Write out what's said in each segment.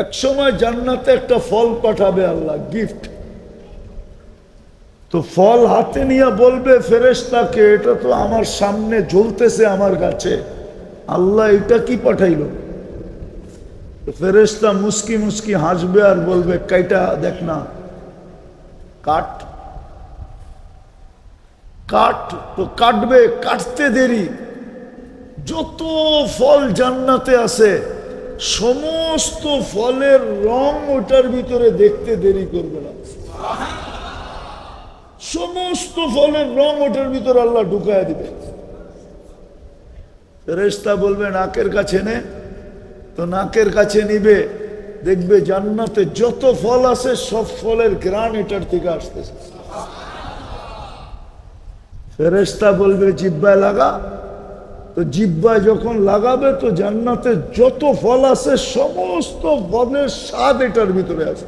এক সময় জান্নাতে একটা ফল পাঠাবে আল্লাহ গিফট তো ফল হাতে নিয়ে বলবে ফেরেশতাকে, এটা তো আমার সামনে জ্বলতেছে আমার কাছে। আল্লাহ এটা কি পাঠাইলো? তো ফেরেশতা মুস্কি মুস্কি হাসবে আর বলবে, কাইটা দেখ না, কাট। কাট, তো কাটবে, কাটতে দেরি। যত ফল জান্নাতে আছে সমস্ত ফলের রং ওটার ভিতরে দেখতে দেরি করবে না। সমস্ত ফলের রং ওটার ভিতরে আল্লাহ ঢুকায় দিবে। ফেরেশতা বলবে, নাকের কাছে নে। তো নাকের কাছে নিবে, দেখবে জান্নাতে যত ফল আছে, সব ফলের গ্রান এটার থেকে আসতেছে। ফেরেশতা বলবে, জিব্বায় লাগা। তো জিব্বায় যখন লাগাবে তো জান্নাতে যত ফল আছে, সমস্ত ফলের স্বাদ এটার ভিতরে আছে।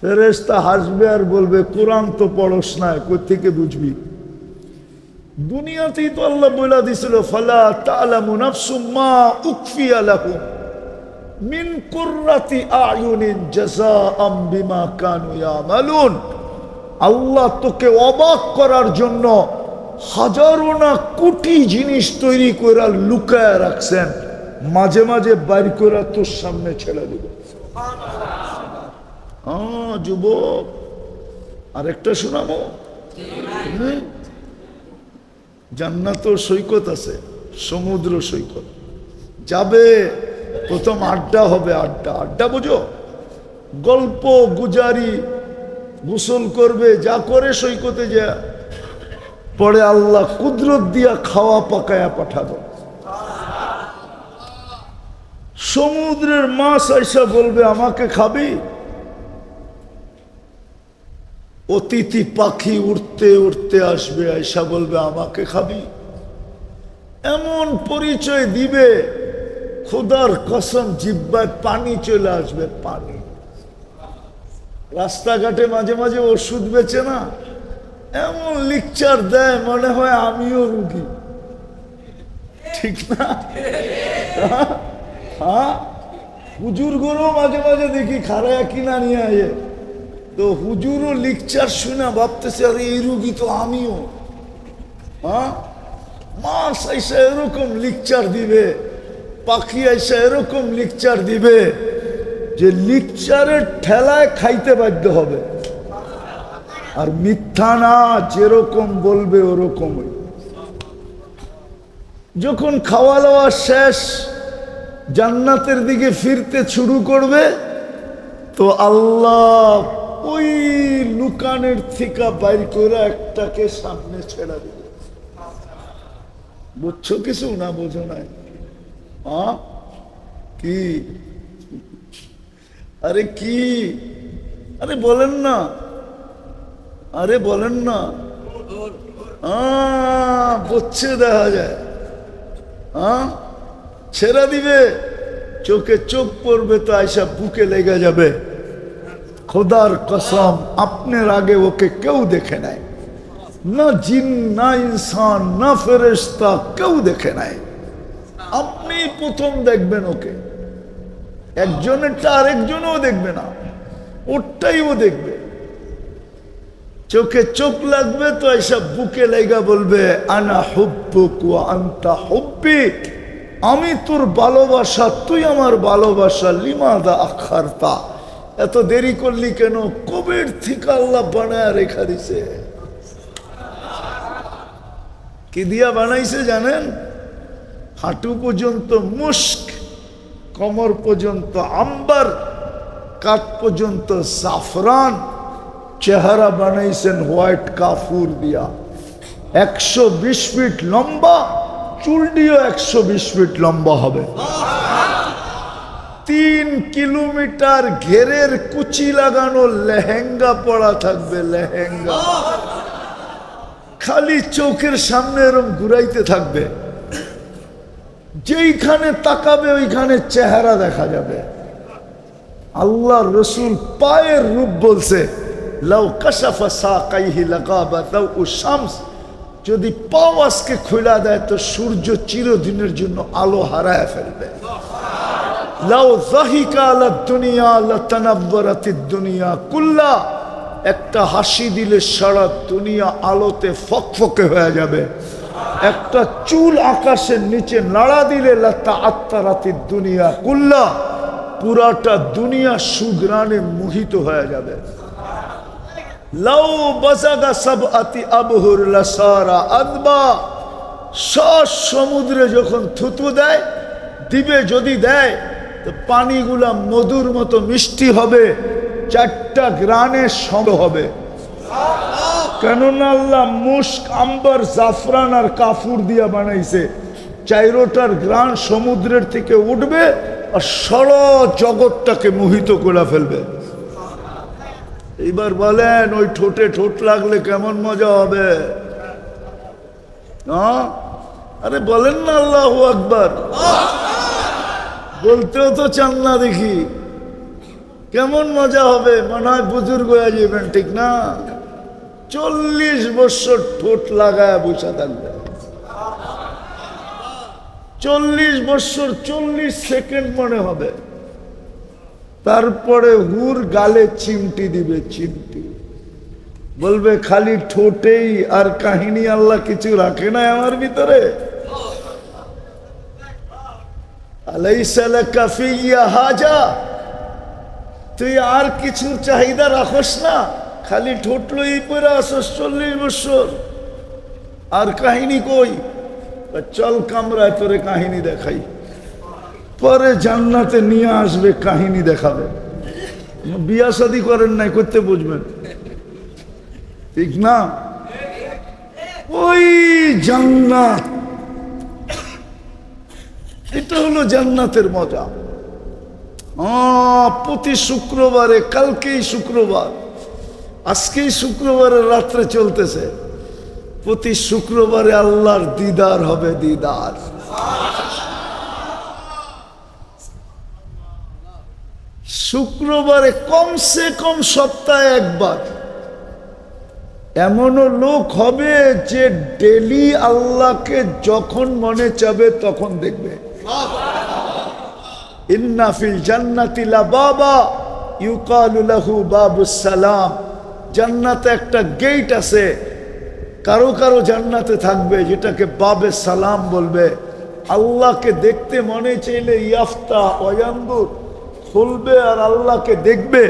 ফেরেশতা হাসবে আর বলবে, কোরআন তো পড়স না থেকে বুঝবি? দুনিয়াতেই তো আল্লাহ বইলা দিছিল, ফালা তালামু নাফসুম মা উকফিয়া লাহুম মিন কুররাতি আয়ুনিন জাযাআম বিমা কানু ইয়ামালুন। আল্লাহ তোকে অবাক করার জন্য হাজারো না কোটি জিনিস তৈরি করে লুকায় রাখছেন, মাঝে মাঝে বাইর করে তোর সামনে ছেড়ে দিব। হ্যাঁ যুবক, আরেকটা শোনাবো? হুম? জান্নাত সৈকত আছে, সমুদ্র সৈকত। যাবে, প্রথম আড্ডা হবে আড্ডা। আড্ডা বুঝো? গল্প, গুজারি, গোসল করবে, যা করে সৈকতে যা পরে আল্লাহ কুদরত দিয়া খাওয়া পাকায়া পাঠাবো সমুদ্রের মাছ আইসা বলবে, আমাকে খাবি? অতিথি পাখি উঠতে উঠতে আসবে, আইসা বলবে, আমাকে খাবি? এমন পরিচয় দিবে, খোদার কসম, জিব্বায় পানি চলে আসবে, পানি। রাস্তাঘাটে মাঝে মাঝে ওষুধ বেচে না? এমন লিকচার দেয়, মনে হয় আমিও রুগী। ঠিক না? হ্যাঁ? হুজুর গরু মাঝে মাঝে দেখি খারায়া কিনা নিয়ে আয়ে। তো হুজুরও লিকচার শুনে ভাবতেছে, আরে, এই রুগী তো আমিও। হ্যাঁ? মাস আইসা এরকম লিকচার দিবে, পাখি আইসা এরকম লিকচার দিবে, যে লিকচারের ঠেলায় খাইতে বাধ্য হবে। আর মিথ্যা না যেরকম বলবে ওরকমই। যখন খাওয়া দাওয়া শেষ, জান্নাতের দিকে ফিরতে শুরু করবে, তো আল্লাহ ওই লুকানের থিকা বাইর করে একটাকে সামনে ছেড়া দিবে বুঝছ কিছু না বোঝো নাই? কি? আরে কি? আরে বলেন না। আরে বলেন না। বুঝছে দেখা যায়। হ্যাঁ ছেড়া দিবে। চোখে চোখ পড়বে তো আয়সা বুকে লেগে যাবে। খোদার কসম, আপনার আগে ওকে কেউ দেখে নাই। না জিন, না ইনসান, না ফেরেশতা কেউ দেখে নাই। আপনি প্রথম দেখবেন ওকে। একজনেরটা আরেকজনও দেখবে না। ওরটাই ও দেখবে। চোখে চোখ লাগবে তো এসব বুকে লেগা বলবে, আনা হুব্বুক আনতা হুব্বি। আমি তোর ভালোবাসা, তুই আমার ভালোবাসা, লিমাদা আখারতা? এত দেরি করলি কেন? কবির থেকে আল্লাহ বানায় রেখা দিছে। কি দিয়া বানাইছে জানেন? হাঁটু পর্যন্ত মুস্ক কমর পর্যন্ত আম্বার কাঠ পর্যন্ত জাফরান। চেহারা বানাইছেন হোয়াইট কাফুর দিয়া। একশো বিশ ফিট লম্বা চুলটিও একশো বিশ ফিট লম্বা হবে। তিন কিলোমিটার ঘেরের কুচি লাগানো লেহেঙ্গা পড়া থাকবে, লেহেঙ্গা। খালি চোখের সামনে এরম ঘুরাইতে থাকবে। যেইখানে তাকাবে, ওইখানে চেহারা দেখা যাবে। আল্লাহ রসুল পায়ের রূপ বলছে লাউ কাশাফা সাকাইহি লাগাবা লাউ শামস, যদি পাও আজকে খোলা দেয় তো সূর্য চিরদিনের জন্য আলো হারায় ফেলবে। লাউ জাহিকা আলা দুনিয়া লাতানাব্বারাতিদ দুনিয়া কুল্লা, একটা হাসি দিলে সারা দুনিয়া আলোতে ফকফকে হয়ে যাবে। একটা চুল আকাশের নিচে নাড়া দিলে লতা আত্মারাতির দুনিয়া কুল্লা, পুরাটা দুনিয়া সুগ্রানে মোহিত হয়ে যাবে। লাউ বাজাগা সব আতি আবহুর লাসারা আদবা সব সমুদ্রে যখন থুতু দেয়, দিবে যদি দেয়, তো পানিগুলা মধুর মতো মিষ্টি হবে, চারটা গ্রানে সঙ্গ হবে। কেননা আল্লাহ মুস্ক আম্বার, জাফরান আর কাফুর দিয়া বানাইছে। চাইরোটার গ্রান সমুদ্রের থেকে উঠবে আর সর জগৎটাকে মোহিত করে ফেলবে। এইবার বলেন, ওই ঠোঁটে ঠোঁট লাগলে কেমন মজা হবে? আরে বলেন না আল্লাহ আকবার। বলতেও তো চান না দেখি। কেমন মজা হবে? মনে হয় বুজুর্গ হয়ে যাবেন ঠিক না? চল্লিশ বছর ঠোঁট লাগায় বসে থাকবে। চল্লিশ বছর, চল্লিশ সেকেন্ড মনে হবে। তারপরে হুর গালে চিমটি দিবে চিমটি। বলবে, খালি ঠোঁটেই আর কাহিনী আল্লাহ কিছু রাখে না আমার ভিতরে? হাজা। তুই আর কিছুর চাহিদা রাখস না। খালি ঠোঁট লই পরে আসস চল্লিশ বছর আর কাহিনী কই? চল কামরায় তোরে কাহিনী দেখাই। পরে জান্নাতে নিয়ে আসবে, কাহিনী দেখাবে। বিয়া শাদি করেন নাই, করতে বুঝবেন। ঠিক না? ওই জান্নাত। এটা হলো জান্নাতের মজা। প্রতি শুক্রবারে, কালকেই শুক্রবার। আজকেই শুক্রবারের রাত্রে চলতেছে। প্রতি শুক্রবারে আল্লাহর দিদার হবে দিদার। শুক্রবারে কমসে কম সপ্তাহে একবার। এমনও লোক হবে যে ডেলি আল্লাহকে যখন মনে চাবে তখন দেখবে। ইন্নাফিল জান্নাতিলা বাবা, ইউকালু লাহু বাবুস সালাম। জান্নাতে একটা গেট আছে, কারও কারও জান্নাতে থাকবে যেটাকে বাবে সালাম বলবে। আল্লাহকে দেখতে মনে চাইলে ইয়াফতা অয়ান্দুর খুলবে আর আল্লাহকে দেখবে।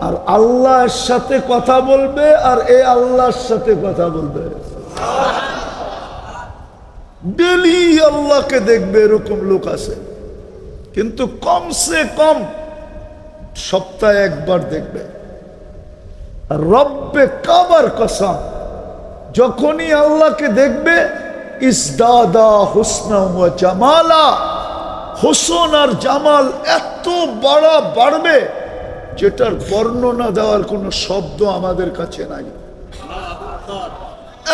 আর আল্লাহর সাথে কথা বলবে আর এ আল্লাহর সাথে কথা বলবে। ডেলি আল্লাহকে দেখবে এরকম লোক আছে। কিন্তু কমসে কম সপ্তাহে একবার দেখবে। রব্বে কাবার কসম, যখনই আল্লাহকে দেখবে, ইসদাদা হুসনা জামালা হোসন আর জামাল এত বড় বাড়বে, যেটার বর্ণনা দেওয়ার কোনো শব্দ আমাদের কাছে নাই।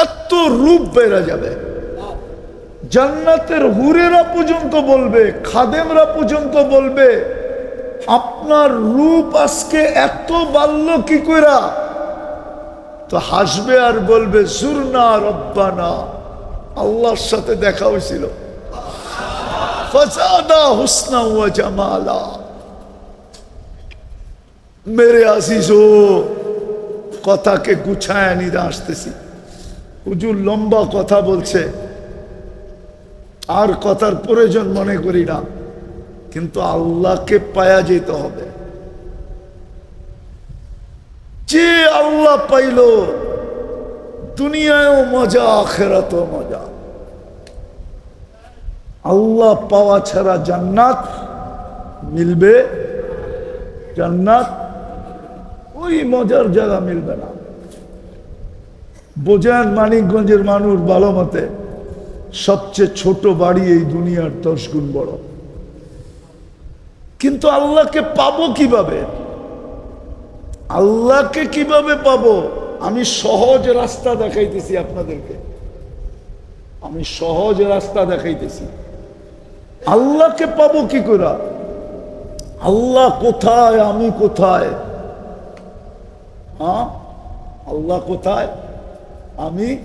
এত রূপ বেড়ে যাবে। জান্নাতের হুরেরা পর্যন্ত বলবে, খাদেমরা পর্যন্ত বলবে, আপনার রূপ আজকে এত বাড়ল কি কইরা? তো হাসবে আর বলবে সুরনা রব্বানা। আল্লাহর সাথে দেখা হয়েছিল ফসাদা হুসনা ওয়া জামালা মেরে আসিস কথাকে গুছায় নিতে আসতেছি। হুজুর লম্বা কথা বলছে। আর কথার প্রয়োজন মনে করি না। কিন্তু আল্লাহকে পায়া যেতে হবে। যে আল্লাহ পাইল, দুনিয়ায়ও মজা, আখেরাতেও মজা। আল্লাহ পাওয়া ছাড়া জান্নাত মিলবে? জান্নাত ওই মজার জায়গা মিলবে না। বোঝেন মানিকগঞ্জের মানুষ ভালো মতে সবচেয়ে ছোট বাড়ি এই দুনিয়ার দশ গুণ বড়। কিন্তু আল্লাহকে পাবো কীভাবে? আল্লাহকে কীভাবে পাবো? আমি সহজ রাস্তা দেখাইতেছি আপনাদেরকে। আমি সহজ রাস্তা দেখাইতেছি। আল্লাহকে পাবো কি করে? আল্লাহ কোথায়, আমি কোথায়? হ্যাঁ? আল্লাহ কোথায়? আমি?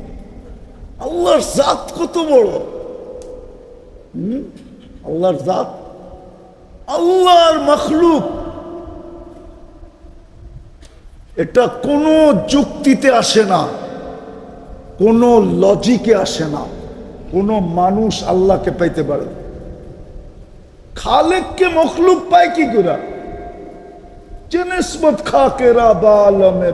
আল্লাহর জাত কত বড়? হুম? আল্লাহর জাত? আল্লাহর মখলুক। এটা কোনো যুক্তিতে আসে না, কোনো লজিকে আসে না, কোনো মানুষ আল্লাহকে পাইতে পারে না। খালেককে মখলুক পায় কি করে? যে নিসবত খাকেরা বা আলমে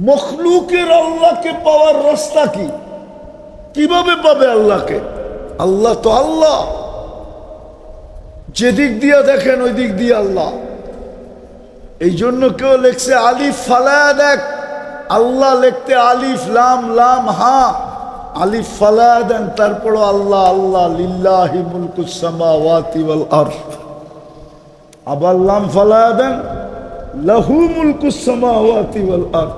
মখলুকের আল্লাহকে পাওয়ার রাস্তা কি? কীভাবে পাবে আল্লাহকে? আল্লাহ তো আল্লাহ। যেদিক দিয়া দেখেন ওই দিক দিয়ে আল্লাহ। এই জন্য কেউ লেখছে আলিফ ফালায়া দেখ। আল্লাহ লিখতে আলিফ, লাম লাম, হা। আলিফ ফালায়া দেন, তারপরও আল্লাহ আল্লাহ, লিল্লাহি মুলকুস সামাওয়াতি ওয়াল আবার লাম ফালায়া দেন, লাহু মুলকুস সামাওয়াতি ওয়াল আরশ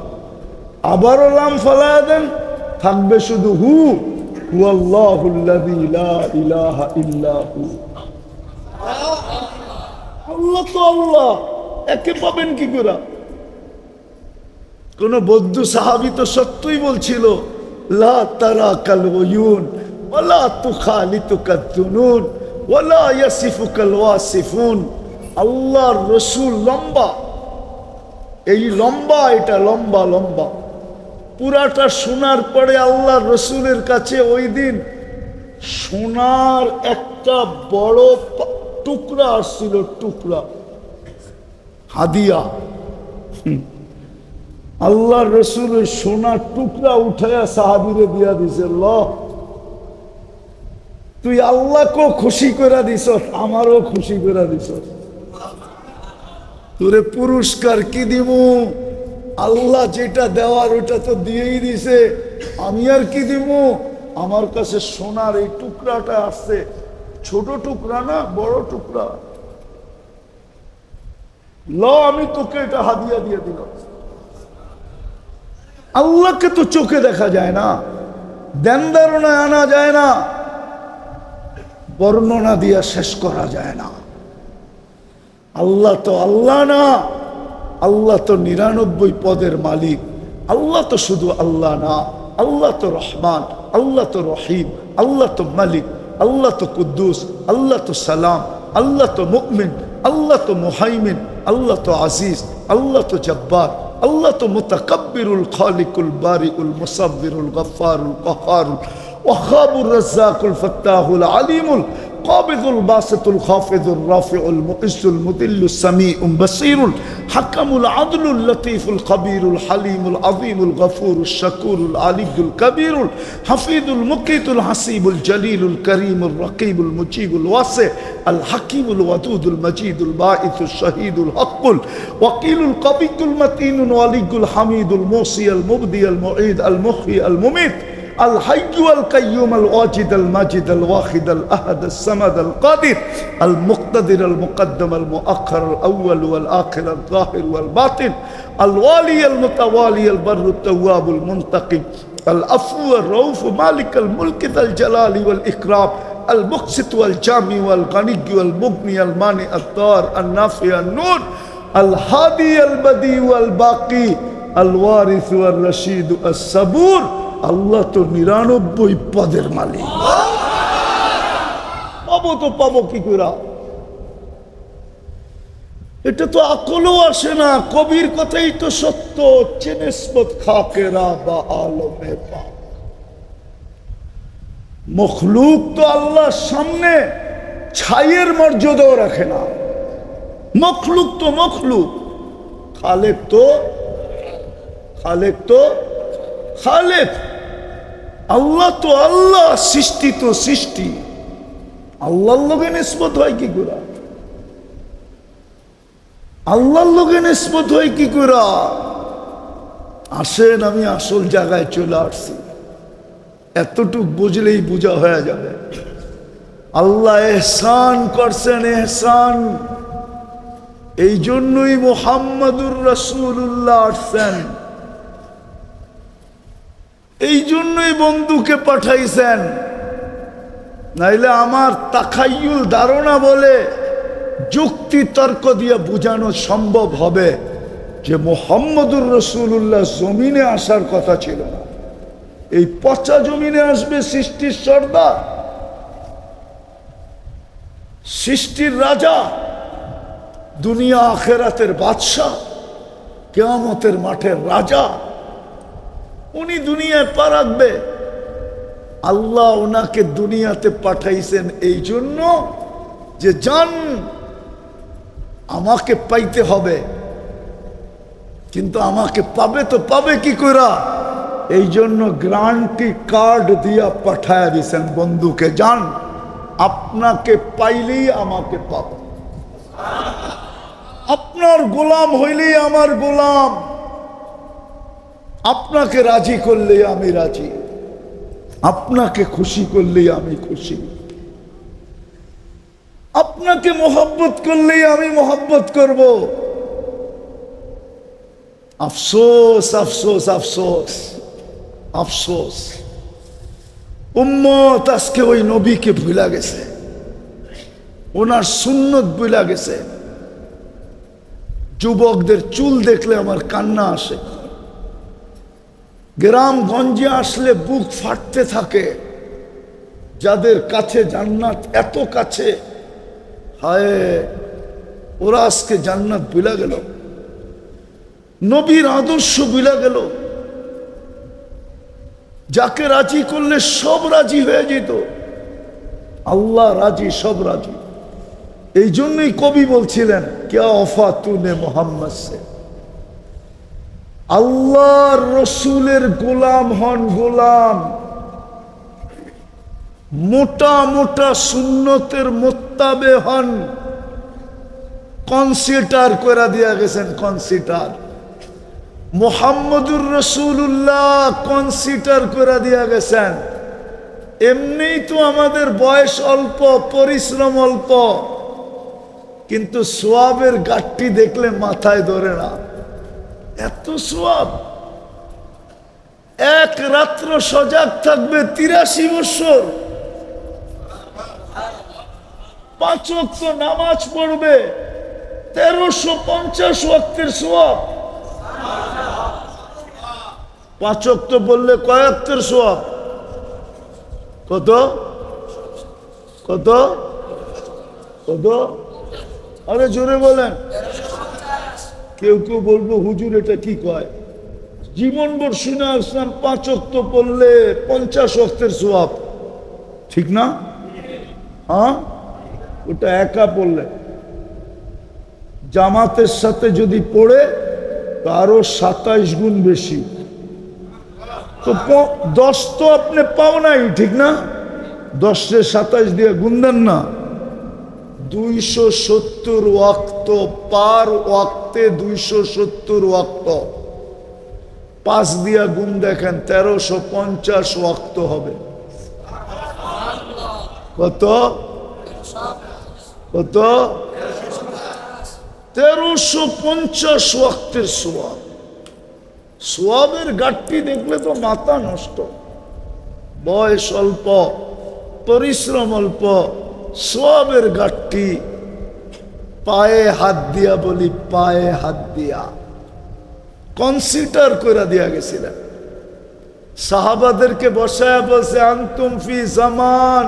আবারও লাম ফালায়া দেন থাকবে শুধু হু। আল্লাহ তো আল্লাহ, একে পাবেন কি করে? কোন বৌদ্ধ সাহাবি তো সত্যই বলছিল তারা কাল ওয়ুন ওয়ালা তুখালিতু কাদ্দুনুন ওয়ালা ইয়াসিফু কাল আল্লাহর রসুল লম্বা। এই লম্বা, এটা লম্বা লম্বা। পুরাটা শোনার পরে আল্লাহ রসুলের কাছে ওই দিন সোনার একটা বড় টুকরা আসছিল, টুকরা। হাদিয়া। আল্লাহ রসুল সোনার টুকরা উঠাইয়া সাহাবিরে দিয়া দিছে, ল, তুই আল্লাহকেও খুশি করে দিস আমারও খুশি করে দিস তোরে পুরস্কার কি দিব? আল্লাহ যেটা দেওয়ার ওটা তো দিয়েই দিছে, আমি আর কি দিব? আমার কাছে সোনার এই টুকরাটা আসছে, ছোট টুকরা না, বড় টুকরা। ল, আমি তোকে এটা হাদিয়া দিয়ে দিলাম। আল্লাহকে তো চোখে দেখা যায় না দেন আনা যায় না বর্ণনা দিয়া শেষ করা যায় না আল্লাহ তো আল্লাহ না আল্লাহ তো নিরানব্বই পদের মালিক আল্লাহ তো শুধু আল্লাহ না আল্লাহ তো রহমান আল্লাহ তো রহিম আল্লাহ তো মালিক আল্লাহ তো কুদ্দুস আল্লাহ তো সালাম আল্লাহ তো মুকমিন আল্লাহ তো মুহাইমিন আল্লাহ তো আজিজ আল্লাহ তো জব্বার الله متكبر الخالق البارئ المصور الغفار القهار وخاب الرزاق الفتاح العليم القابض الباسط الخافض الرافع المقص المذل السميع بصير الحكم العدل اللطيف الخبير الحليم العظيم الغفور الشكور العلي الكبير الحفيظ المقيت الحسيب الجليل الكريم الرقيب المجيب الواسع الحكيم الودود المجيد الباعث الشهيد الحق الوكيل القوي المتين الولي الحميد الموصي المبدي المعيد المحيي المميت الحي القيوم الواجد الماجد الواحد الأحد الصمد القادر المقتدر المقدم المؤخر الأول والآخر الظاهر والباطن الوالي المتوالي البر التواب المنتقم العفو الرؤوف مالك الملك ذا الجلال والإكرام المقسط والجامع والغني والمغني المانع الضار النافع النور الهادي البديع والباقي الوارث والرشيد الصبور আল্লাহ তো নিরানব্বই পদের মালিক। পাবো তো, পাবো কি করে এটা তো আকলও আসে না, কবির কথাই তো সত্য মখলুক তো আল্লাহর সামনে ছাইয়ের মর্যাদাও রাখে না। মখলুক তো মখলুক, খালেক তো খালেক তো খালেক। আল্লাহ তো আল্লাহ সৃষ্টি তো সৃষ্টি। আল্লাহর লোকে নিষ্পত হয় কি করে আল্লাহর লোকে নিষ্পত হয় কি করে আসেন, আমি আসল জায়গায় চলে আসছি। এতটুক বুঝলেই বোঝা হয়ে যাবে। আল্লাহ এহসান করছেন, এহসান। এই জন্যই মোহাম্মদুর রসুল্লাহ আসছেন। এই জন্যই বন্ধুকে পাঠাইছেন। নাইলে আমার তাকাইয়ুল ধারণা বলে যুক্তি তর্ক দিয়ে বোঝানো সম্ভব হবে যে মোহাম্মদুর রসুল্লাহ জমিনে আসার কথা ছিল না। এই পচা জমিনে আসবে সৃষ্টির সর্দার, সৃষ্টির রাজা, দুনিয়া আখেরাতের বাদশাহ, কেয়ামতের মাঠের রাজা। উনি দুনিয়ায় পা রাখবে। আল্লাহ ওনাকে দুনিয়াতে পাঠাইছেন এই জন্য যে যান আমাকে পাইতে হবে, কিন্তু আমাকে পাবে তো পাবে কি করা এই জন্য গ্রান্টি কার্ড দিয়া পাঠায় দিছেন বন্ধুকে যান আপনাকে পাইলেই আমাকে পাব। আপনার গোলাম হইলেই আমার গোলাম। আপনাকে রাজি করলেই আমি রাজি। আপনাকে খুশি করলেই আমি খুশি। আপনাকে মোহব্বত করলেই আমি মোহব্বত করব। আফসোস আফসোস আফসোস আফসোস। উম্মত আজকে ওই নবীকে ভুলা গেছে। ওনার সুন্নত ভুলা গেছে। যুবকদের চুল দেখলে আমার কান্না আসে। গ্রামগঞ্জে আসলে বুক ফাটতে থাকে। যাদের কাছে জান্নাত এত কাছে, হায়, ওরা আজকে জান্নাত বিলা গেল। নবীর আদর্শ বিলা গেল। যাকে রাজি করলে সব রাজি হয়ে যেত। আল্লাহ রাজি, সব রাজি। এই জন্যই কবি বলছিলেন কে অফা তুনে মোহাম্মদ সে। আল্লাহর রসুলের গোলাম হন গোলাম। মোটা মোটা সুন্নতের মোত্তাবে হন। কনসিটার করে দিয়া গেছেন, কনসিটার। মোহাম্মদুর রসুল্লাহ কনসিটার করে দিয়া গেছেন। এমনিই তো আমাদের বয়স অল্প, পরিশ্রম অল্প। কিন্তু সোয়াবের গাঠটি দেখলে মাথায় ধরে না। এত সোয়াব এক রাত্র সজাগ থাকবে তিরাশি বছর পাঁচ ওয়াক্ত নামাজ পড়বে, তেরোশো পঞ্চাশ ওয়াক্তের সোয়াব পাঁচ ওয়াক্ত বললে কয়েকটের সোয়াব কত? কত? কত? আরে জোরে বলেন। কেউ কেউ বলব, হুজুর, এটা কি কয়? জীবনভর শুনে আসলাম পাঁচ অক্ত পড়লে পঞ্চাশ অক্তের সোয়াব। ঠিক না? হ্যাঁ? ওটা একা পড়লে। জামাতের সাথে যদি পড়ে, তো আরও সাতাইশ গুণ বেশি। তো দশ তো আপনি পাও নাই, ঠিক না? দশে সাতাইশ দিয়ে গুণ দেন না। দুইশো সত্তর ওয়াক্ত, পার ওয়াক্তে দুইশো সত্তর ওয়াক্ত। পাঁচ দিয়া গুণ দেখেন, তেরোশো পঞ্চাশ ওয়াক্ত হবে। কত? কত? তেরোশো পঞ্চাশ ওয়াক্তের সোয়াব। সোয়াবের গাঠটি দেখলে তো মাথা নষ্ট। বয়স অল্প, পরিশ্রম অল্প। সোয়াবের গাঠটি পায়ে হাত দিয়া বলি, পায়ে হাত দিয়া। কনসিডার করে দিয়া গেছিলেন। সাহাবাদেরকে বসায় বসে আনতুম ফি জামান,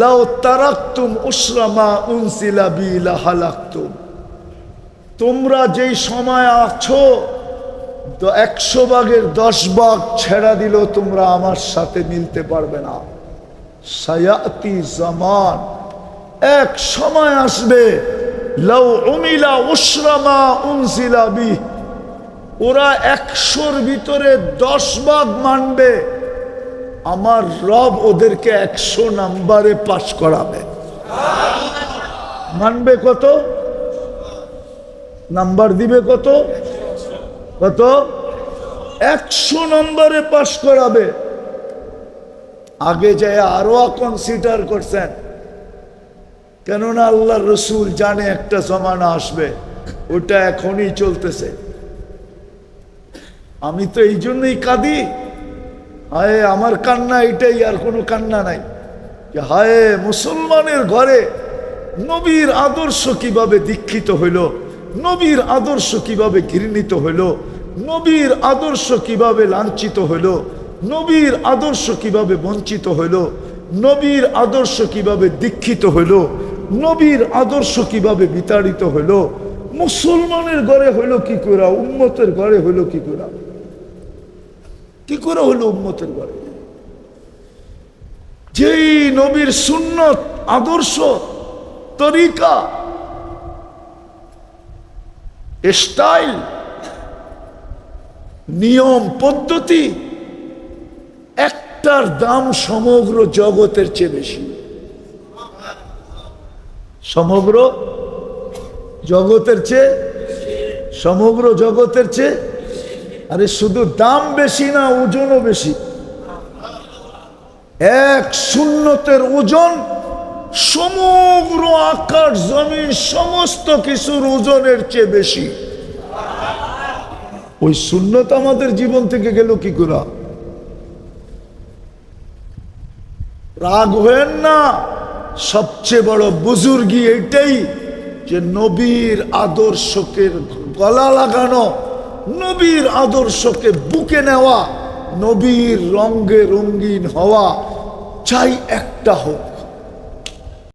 লাউ তারাকতুম উসরামা উনসিলা বিলা হালাকতুম। তোমরা যেই সময় আছো তো একশো ভাগের দশ ভাগ ছেড়া দিল তোমরা আমার সাথে মিলতে পারবে না। সায়াতি জামান। এক সময় আসবে, লাউ উমিলা উসরামা উনসিলা বি ওরা একশোর ভিতরে দশ ভাগ মানবে। আমার রব ওদেরকে একশো নাম্বারে পাশ করাবে। মানবে কত? নাম্বার দিবে কত? কত? একশো নম্বরে পাশ করাবে। আগে যায় আরও কনসিডার করছেন। কেননা আল্লাহ রসুল জানে একটা জমানা আসবে, ওটা এখনই চলতেছে। আমি তো এই জন্যই কাঁদি। হায়, আমার কান্না এটাই, আর কোনো কান্না নাই। যে হায়, মুসলমানের ঘরে নবীর আদর্শ কীভাবে দীক্ষিত হইল, নবীর আদর্শ কীভাবে ঘৃণিত হইল, নবীর আদর্শ কীভাবে লাঞ্ছিত হইল নবীর আদর্শ কীভাবে বঞ্চিত হইল? নবীর আদর্শ কীভাবে দীক্ষিত হইল? নবীর আদর্শ কীভাবে বিতাড়িত হইল? মুসলমানের ঘরে হইল কি করা? উম্মতের ঘরে হইল কি করা? কি করে হইল উম্মতের ঘরে? যেই নবীর সুন্নত, আদর্শ, তরিকা, স্টাইল, নিয়ম, পদ্ধতি একটার দাম সমগ্র জগতের চেয়ে বেশি। সমগ্র জগতের চেয়ে সমগ্র জগতের চেয়ে আরে শুধু দাম বেশি না, ওজনও বেশি। এক শূন্যতের ওজন সমগ্র আকাশ জমিন, সমস্ত কিছুর ওজনের চেয়ে বেশি। ওই শূন্যতা আমাদের জীবন থেকে গেল কি করে? রাগ হয়েন না। সবচেয়ে বড় বুজুর্গি এটাই যে নবীর আদর্শকে গলা লাগানো, নবীর আদর্শকে বুকে নেওয়া, নবীর রঙ্গে রঙ্গিন হওয়া, চাই একটা হোক।